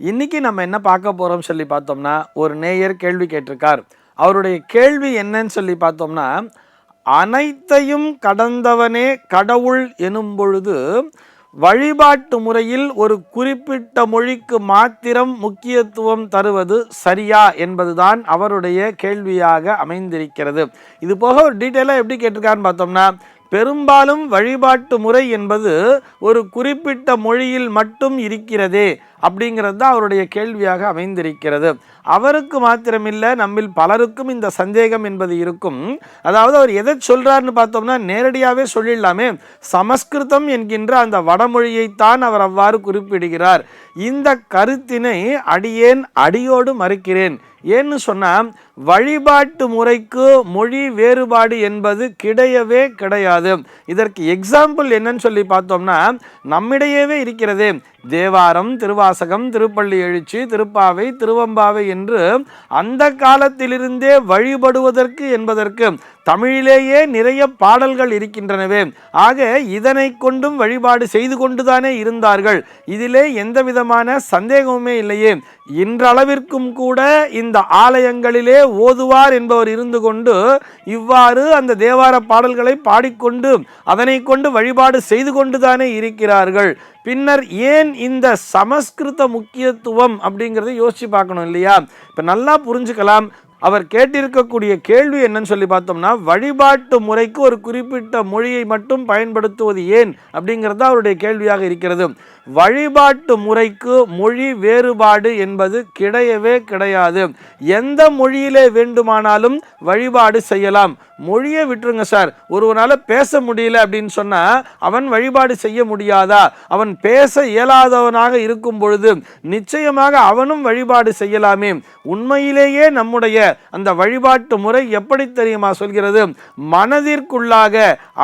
இன்றைக்கி நம்ம என்ன பார்க்க போகிறோம் சொல்லி பார்த்தோம்னா ஒரு நேயர் கேள்வி கேட்டிருக்கார். அவருடைய கேள்வி என்னன்னு சொல்லி பார்த்தோம்னா அனைத்தையும் கடந்தவனே கடவுள் எனும் பொழுது வழிபாட்டு முறையில் ஒரு குறிப்பிட்ட மொழிக்கு மாத்திரம் முக்கியத்துவம் தருவது சரியா என்பதுதான் அவருடைய கேள்வியாக அமைந்திருக்கிறது. இது போக ஒரு டீட்டெயிலாக எப்படி கேட்டிருக்கான்னு பார்த்தோம்னா பெரும்பாலும் வழிபாட்டு முறை என்பது ஒரு குறிப்பிட்ட மொழியில் மட்டும் இருக்கிறதே அப்படிங்கிறது தான் அவருடைய கேள்வியாக அமைந்திருக்கிறது. அவருக்கு மாத்திரமில்லை நம்மில் பலருக்கும் இந்த சந்தேகம் என்பது இருக்கும். அதாவது அவர் எதை சொல்கிறார்னு பார்த்தோம்னா நேரடியாகவே சொல்லிடலாமே. சமஸ்கிருதம் என்கின்ற அந்த வடமொழியைத்தான் அவர் அவ்வாறு குறிப்பிடுகிறார். இந்த கருத்தினை அடியேன் அடியோடு மறுக்கிறேன். ஏன்னு சொன்னால் வழிபாட்டு முறைக்கு மொழி வேறுபாடு என்பது கிடையவே கிடையாது. இதற்கு எக்ஸாம்பிள் என்னன்னு சொல்லி பார்த்தோம்னா நம்மிடையவே இருக்கிறது. தேவாரம் திருவாசகம் திருப்பள்ளி எழுச்சி திருப்பாவை திருவம்பாவை என்று அந்த காலத்திலிருந்தே வழிபடுவதற்கு என்பதற்கு தமிழிலேயே நிறைய பாடல்கள் இருக்கின்றனவே. ஆக இதனை கொண்டும் வழிபாடு செய்து கொண்டுதானே இருந்தார்கள். இதிலே எந்த விதமான சந்தேகமுமே இல்லையே. இன்றளவிற்கும் கூட இந்த ஆலயங்களிலே ஓதுவார் என்பவர் இருந்து கொண்டு இவ்வாறு அந்த தேவார பாடல்களை பாடிக்கொண்டு அதனை கொண்டு வழிபாடு செய்து கொண்டுதானே இருக்கிறார்கள். பின்னர் ஏன் இந்த சமஸ்கிருத முக்கியத்துவம் அப்படிங்கிறத யோசிச்சு பார்க்கணும் இல்லையா? இப்போ நல்லா புரிஞ்சுக்கலாம். அவர் கேட்டிருக்கக்கூடிய கேள்வி என்னன்னு சொல்லி பார்த்தோம்னா வழிபாட்டு முறைக்கு ஒரு குறிப்பிட்ட மொழியை மட்டும் பயன்படுத்துவது ஏன் அப்படிங்கிறது அவருடைய கேள்வியாக இருக்கிறது. வழிபாட்டு முறைக்கு மொழி வேறுபாடு என்பது கிடையவே கிடையாது. எந்த மொழியிலே வேண்டுமானாலும் வழிபாடு செய்யலாம். மொழியை விட்டுருங்க சார். ஒருவனால் பேச முடியல அப்படின்னு சொன்னால் அவன் வழிபாடு செய்ய முடியாதா? அவன் பேச இயலாதவனாக இருக்கும் பொழுது நிச்சயமாக அவனும் வழிபாடு செய்யலாமே. உண்மையிலேயே நம்முடைய அந்த வழிபாட்டு முறை எப்படி தெரியுமா சொல்கிறது? மனதிற்குள்ளாக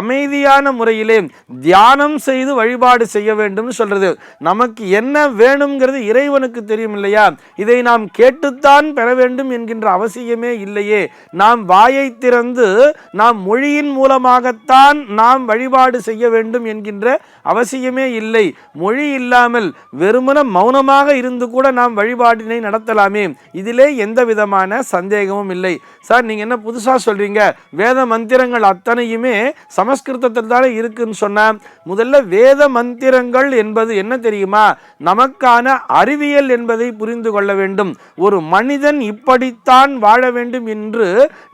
அமைதியான முறையிலே தியானம் செய்து வழிபாடு செய்ய வேண்டும் சொல்றது நமக்கு என்ன வேணுங்கிறது இறைவனுக்கு தெரியும் இல்லையா? இதை நாம் கேட்டுத்தான் பெற வேண்டும் என்கின்ற அவசியமே இல்லையே. நாம் வாயை திறந்து நாம் மொழியின் மூலமாகத்தான் நாம் வழிபாடு செய்ய வேண்டும் என்கின்ற அவசியமே இல்லை. மொழி இல்லாமல் வெறுமன மௌனமாக இருந்து கூட நாம் வழிபாட்டினை நடத்தலாமே. இதிலே எந்த விதமான சந்தேகமும் இல்லை. சார் நீங்கள் என்ன புதுசா சொல்றீங்க? வேத மந்திரங்கள் அத்தனையுமே சமஸ்கிருதத்தில் தானே இருக்குன்னு சொன்னா முதல்ல வேத மந்திரங்கள் என்பது என்ன தெரியுமா? நமக்கான அறிவியல் என்பதை புரிந்து கொள்ள வேண்டும். ஒரு மனிதன் இப்படித்தான் வாழ வேண்டும் என்று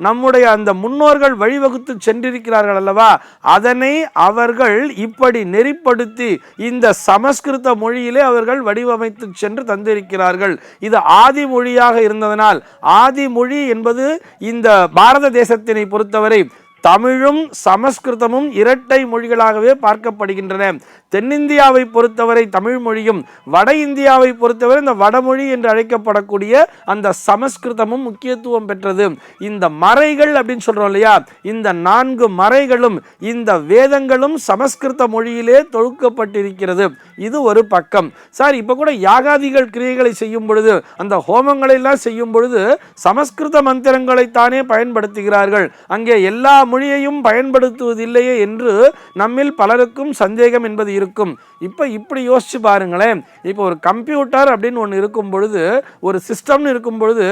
நம்முடைய அந்த முன்னோர்கள் வழிவகுத்து சென்றிருக்கிறார்கள் அல்லவா? அதனை அவர்கள் இப்படி நெறிப்படுத்தி இந்த சமஸ்கிருத மொழியிலே அவர்கள் வடிவமைத்து சென்று தந்திருக்கிறார்கள். இது ஆதி மொழியாக இருந்ததனால் ஆதி மொழி என்பது இந்த பாரத தேசத்தினை பொறுத்தவரை தமிழும் சமஸ்கிருதமும் இரட்டை மொழிகளாகவே பார்க்கப்படுகின்றன. தென்னிந்தியாவை பொறுத்தவரை தமிழ் மொழியும் வட இந்தியாவை பொறுத்தவரை இந்த வடமொழி என்று அழைக்கப்படக்கூடிய அந்த சமஸ்கிருதமும் முக்கியத்துவம் பெற்றது. இந்த மறைகள் அப்படின்னு சொல்கிறோம் இல்லையா? இந்த நான்கு மறைகளும் இந்த வேதங்களும் சமஸ்கிருத மொழியிலே தொழுக்கப்பட்டிருக்கிறது. இது ஒரு பக்கம். சார் இப்போ கூட யாகாதிகள் கிரியைகளை செய்யும் பொழுது அந்த ஹோமங்களை எல்லாம் செய்யும் பொழுது சமஸ்கிருத மந்திரங்களைத்தானே பயன்படுத்துகிறார்கள். அங்கே எல்லா மொழியையும் பயன்படுத்துவதில்லையே என்று நம்மில் பலருக்கும் சந்தேகம் என்பது இருக்கும். இப்போ இப்படி யோசிச்சு பாருங்களேன். இப்போ ஒரு கம்ப்யூட்டர் அப்படின்னு ஒன்று இருக்கும் பொழுது ஒரு சிஸ்டம்னு இருக்கும் பொழுது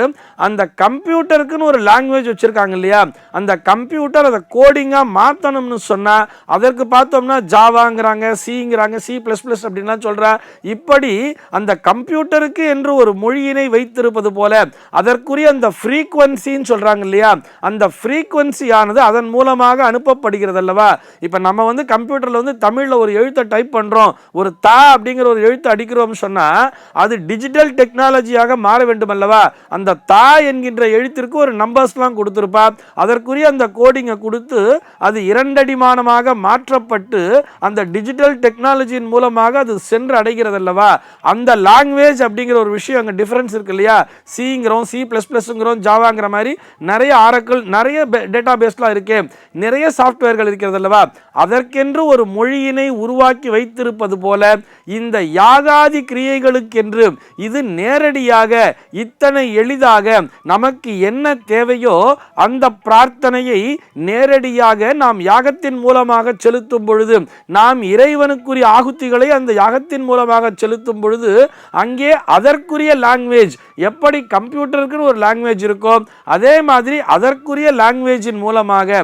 அந்த கம்ப்யூட்டருக்குன்னு ஒரு லாங்குவேஜ் வச்சுருக்காங்க இல்லையா? அந்த கம்ப்யூட்டர் அதை கோடிங்காக மாற்றணும்னு சொன்னால் அதற்கு பார்த்தோம்னா ஜாவாங்கிறாங்க சிங்கிறாங்க சி ப்ளஸ் ப்ளஸ் அப்படின்லாம் சொல்கிறா இப்படி அந்த கம்ப்யூட்டருக்கு என்று ஒரு மொழியினை வைத்திருப்பது போல அதற்குரிய அந்த ஃப்ரீக்குவன்சின்னு சொல்கிறாங்க இல்லையா? அந்த ஃப்ரீக்குவன்சியானது அதன் அதன் மூலமாக அனுப்பப்படுகிறது அல்லவா இப்போ நம்ம வந்து கம்ப்யூட்டரில் வந்து தமிழில் ஒரு எழுத்தை டைப் பண்ணுறோம் ஒரு தா அப்படிங்கிற ஒரு எழுத்து அடிக்கிறோம்னு சொன்னால் அது டிஜிட்டல் டெக்னாலஜியாக மாற வேண்டும் அல்லவா அந்த தா என்கின்ற எழுத்திற்கு ஒரு நம்பர்ஸ்லாம் கொடுத்துருப்பா. அதற்குரிய அந்த கோடிங்கை கொடுத்து அது இரண்டடிமானமாக மாற்றப்பட்டு அந்த டிஜிட்டல் டெக்னாலஜியின் மூலமாக அது சென்று அடைகிறது அல்லவா அந்த லாங்குவேஜ் அப்படிங்கிற ஒரு விஷயம் அங்கே டிஃப்ரென்ஸ் இருக்கு இல்லையா? சிங்கிறோம் சி ப்ளஸ் ப்ளஸ்ங்கிறோம் ஜாவாங்கிற மாதிரி நிறைய ஆரக்கள் நிறைய டேட்டா பேஸ்லாம் இருக்கே இருக்கு. நிறைய சாஃப்ட்வேர்கள் இருக்கிறது அல்லவா? அதற்கென்று ஒரு மொழியினை உருவாக்கி வைத்திருப்பது போல இந்த யாகாதி கிரியைகளுக்கென்று இது நேரடியாக இத்தனை எளிதாக நமக்கு என்ன தேவையோ அந்த பிரார்த்தனையை நேரடியாக நாம் யாகத்தின் மூலமாக செலுத்தும் பொழுது நாம் இறைவனுக்குரிய ஆகுத்திகளை அந்த யாகத்தின் மூலமாக செலுத்தும் பொழுது அங்கே அதற்குரிய லாங்குவேஜ் எப்படி கம்ப்யூட்டருக்குன்னு ஒரு லாங்குவேஜ் இருக்கோ அதே மாதிரி அதற்குரிய லாங்குவேஜின் மூலமாக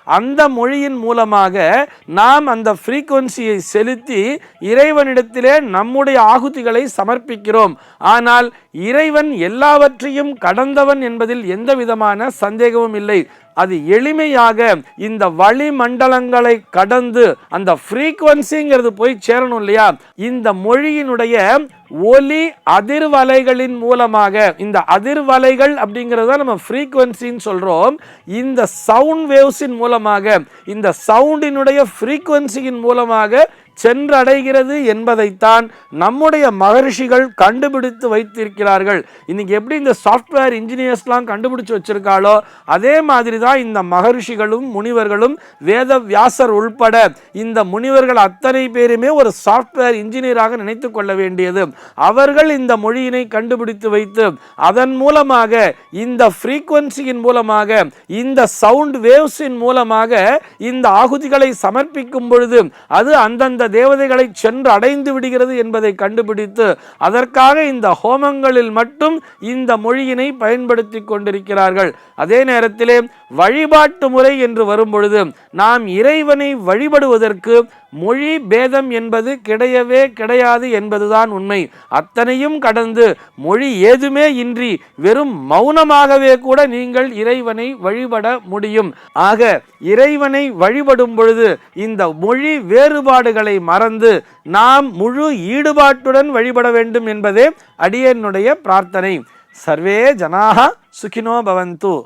அந்த மொழியின் மூலமாக நாம் அந்த ஃப்ரீக்குவன்சியை செலுத்தி இறைவனிடத்திலே நம்முடைய ஆகுதிகளை சமர்ப்பிக்கிறோம். ஆனால் இறைவன் எல்லாவற்றையும் கடந்தவன் என்பதில் எந்த விதமான சந்தேகமும் இல்லை. அது எளிமையாக இந்த வளிமண்டலங்களை கடந்து அந்த ஃப்ரீக்குவன்சிங்கிறது போய் சேரணும் இல்லையா? இந்த மொழியினுடைய ஒலி அதிர்வலைகளின் மூலமாக இந்த அதிர்வலைகள் அப்படிங்கிறத நம்ம ஃப்ரீக்குவன்சின்னு சொல்கிறோம் இந்த சவுண்ட் வேவ்ஸின் மூலமாக இந்த சவுண்டினுடைய ஃப்ரீக்குவன்சியின் மூலமாக சென்றடைகிறது என்பதைத்தான் நம்முடைய மகரிஷிகள் கண்டுபிடித்து வைத்திருக்கிறார்கள். இன்னைக்கு எப்படி இந்த சாஃப்ட்வேர் இன்ஜினியர்ஸ்லாம் கண்டுபிடிச்சு வச்சிருக்காளோ அதே மாதிரி தான் இந்த மகரிஷிகளும் முனிவர்களும் வேத வியாசர் உள்பட இந்த முனிவர்கள் அத்தனை பேருமே ஒரு சாஃப்ட்வேர் இன்ஜினியராக நினைத்து கொள்ள வேண்டியது. அவர்கள் இந்த மொழியினை கண்டுபிடித்து வைத்து அதன் மூலமாக இந்த ஃப்ரீக்குவன்சியின் மூலமாக இந்த சவுண்ட் வேவ்ஸின் மூலமாக இந்த ஆகுதிகளை சமர்ப்பிக்கும் பொழுது அது அந்தந்த தேவதைகளை சென்று அடைந்து விடுகிறது என்பதை கண்டுபிடித்து அதற்காக இந்த ஹோமங்களில் மட்டும் இந்த மொழியினை பயன்படுத்தி கொண்டிருக்கிறார்கள். அதே நேரத்திலே வழிபாட்டு முறை என்று வரும் பொழுது நாம் இறைவனை வழிபடுவதற்கு மொழி பேதம் என்பது கிடையவே கிடையாது என்பதுதான் உண்மை. அத்தனையும் கடந்து மொழி ஏதுமே இன்றி வெறும் மௌனமாகவே கூட நீங்கள் இறைவனை வழிபட முடியும். ஆக இறைவனை வழிபடும் பொழுது இந்த மொழி வேறுபாடுகளை மறந்து நாம் முழு ஈடுபாட்டுடன் வழிபட வேண்டும் என்பதே அடியனுடைய பிரார்த்தனை. சர்வே ஜனாக சுகினோ பவந்து.